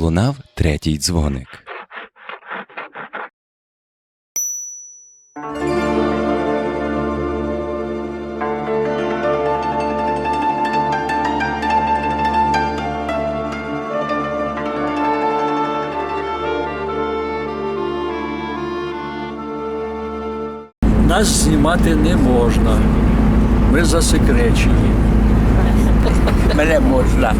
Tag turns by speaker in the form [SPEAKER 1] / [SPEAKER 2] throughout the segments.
[SPEAKER 1] пролунав третій дзвоник.
[SPEAKER 2] Нас знімати не можна. Ми засекречені.
[SPEAKER 3] Мене можна.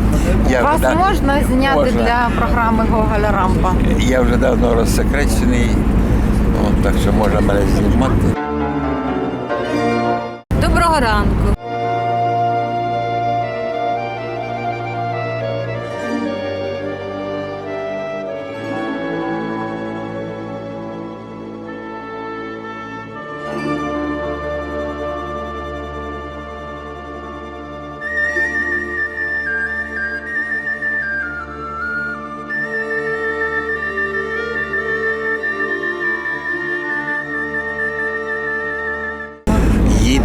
[SPEAKER 3] Я
[SPEAKER 4] Вас
[SPEAKER 3] вже,
[SPEAKER 4] можна зняти
[SPEAKER 3] Можна.
[SPEAKER 4] для програми Гоголя Рампа?
[SPEAKER 3] я вже давно розсекречений, так що можна мене знімати.
[SPEAKER 5] Доброго ранку.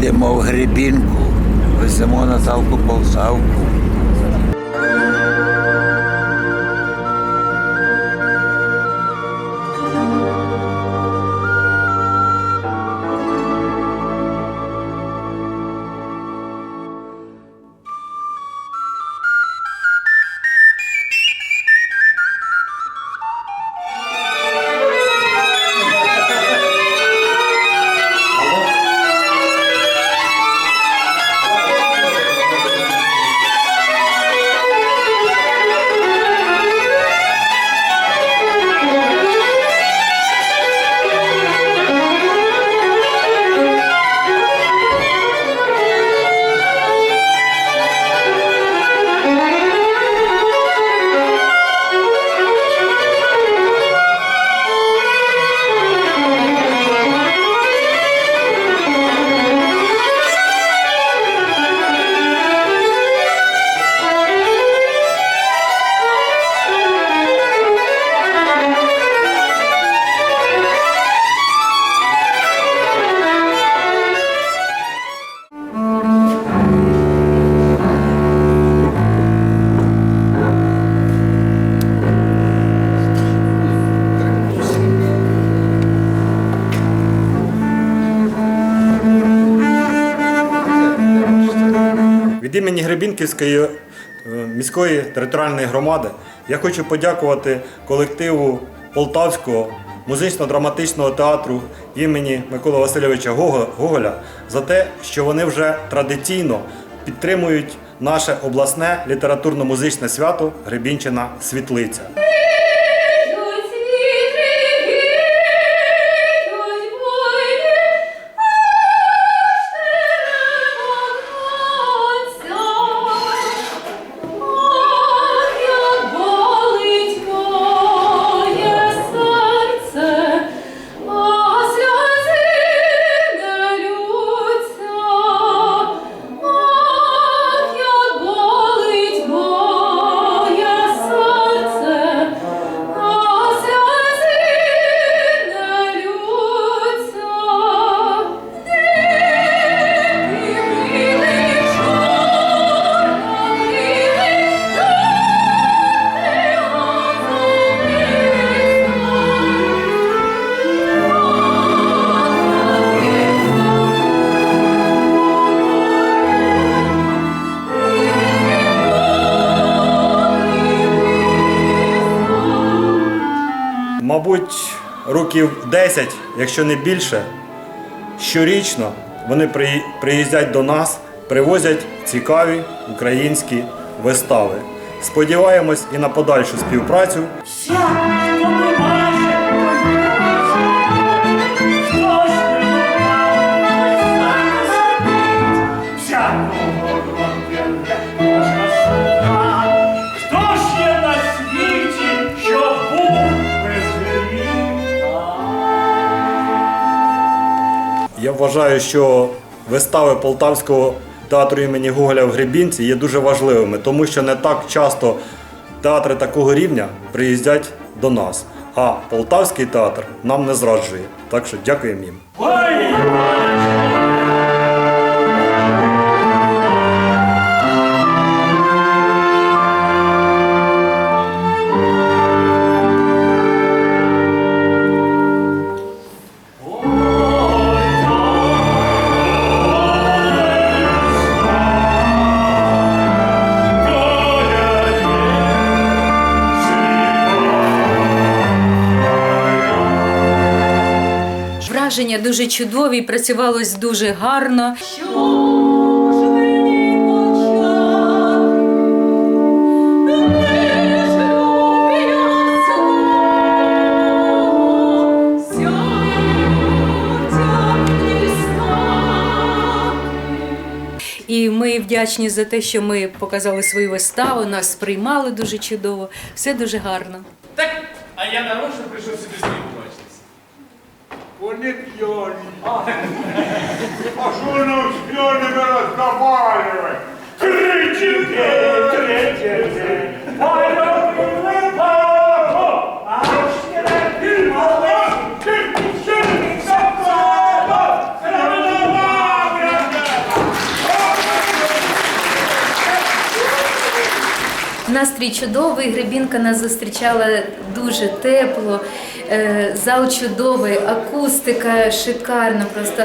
[SPEAKER 3] Їдемо в Гребінку, веземо Наталку Полсавку.
[SPEAKER 6] Імені Гребінківської е, міської територіальної громади я хочу подякувати колективу Полтавського музично-драматичного театру імені Миколи Васильовича Гоголя за те, що вони вже традиційно підтримують наше обласне літературно-музичне свято Гребінчина Світлиця. Мабуть, років 10, якщо не більше, щорічно вони приїздять до нас, привозять цікаві українські вистави. Сподіваємось і на подальшу співпрацю.
[SPEAKER 7] Хто
[SPEAKER 6] вважаю, що вистави Полтавського театру імені Гоголя в Гребінці є дуже важливими, тому що не так часто театри такого рівня приїздять до нас. А Полтавський театр нам не зраджує. Так що дякуємо їм.
[SPEAKER 5] Враження дуже чудові, працювалось дуже гарно. І ми вдячні за те, що ми показали свою виставу, нас сприймали дуже чудово, все дуже гарно.
[SPEAKER 8] Так, а я нарочно прийшов сюди з ним побачитися.
[SPEAKER 7] Вони п'яні. А що нам з п'яними розговаривать? Кричите, кричите.
[SPEAKER 5] Настрій чудовий, Гребінка нас зустрічала дуже тепло, е, зал чудовий, акустика шикарна просто.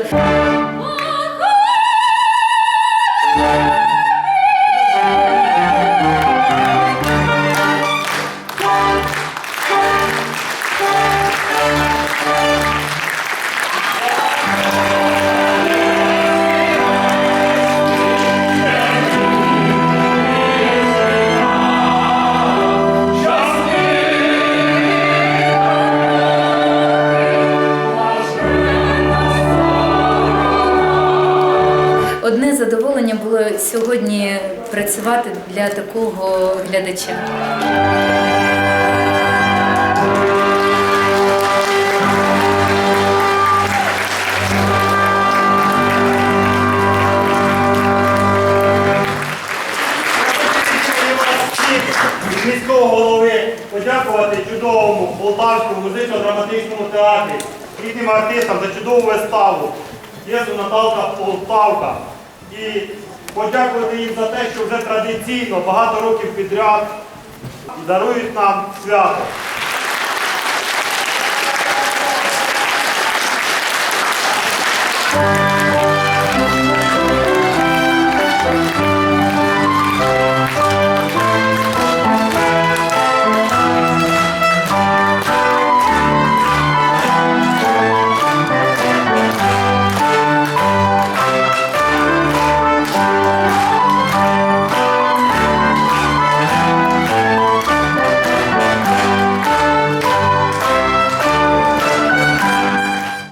[SPEAKER 5] Сьогодні працювати для такого глядача.
[SPEAKER 6] Міського голови подякувати чудовому Полтавському музично-драматичному театрі, рідним артистам за чудову виставу. Єзу Наталка Полтавка. І подякувати їм за те, що вже традиційно багато років підряд дарують нам свято.